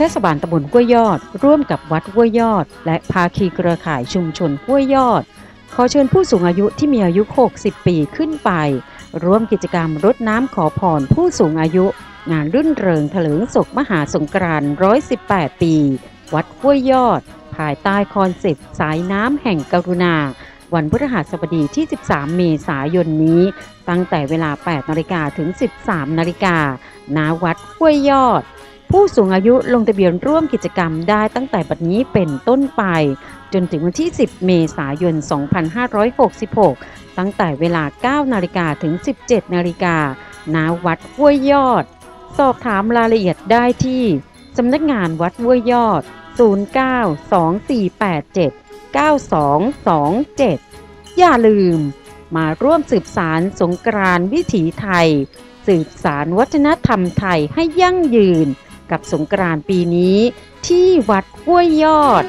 ทศบาลตำบลห้วยยอด ร่วมกับวัดห้วยยอด และภาคีเครือข่ายชุมชนห้วยยอด ขอเชิญผู้สูงอายุที่มีอายุ 60 ปีขึ้นไป ร่วมกิจกรรมรดน้ำขอพรผู้สูงอายุ งานรื่นเริงเถลิงศกมหาสงกรานต์118 ปี วัดห้วยยอด ภายใต้คอนเซปต์สายน้ำแห่งกรุณา วันพฤหัสบดีที่ 13 เมษายนนี้ ตั้งแต่เวลา 8 นาฬิกาถึง 13 นาฬิกาณวัดห้วยยอด ผู้สูงอายุลงทะเบียนร่วมกิจกรรมได้ตั้งแต่บัดนี้เป็นต้นไป จนถึงวันที่ 10 เมษายน 2566 ตั้งแต่เวลา 9 นาฬิกาถึง 17 นาฬิกาณวัดห้วยยอด สอบถามรายละเอียดได้ที่สำนักงานวัดห้วยยอด 092487 9227 อย่าลืม มาร่วมสืบสารสงกรานต์วิถีไทย สืบสารวัฒนธรรมไทยให้ยั่งยืน กับสงกรานต์ปีนี้ที่วัดห้วยยอด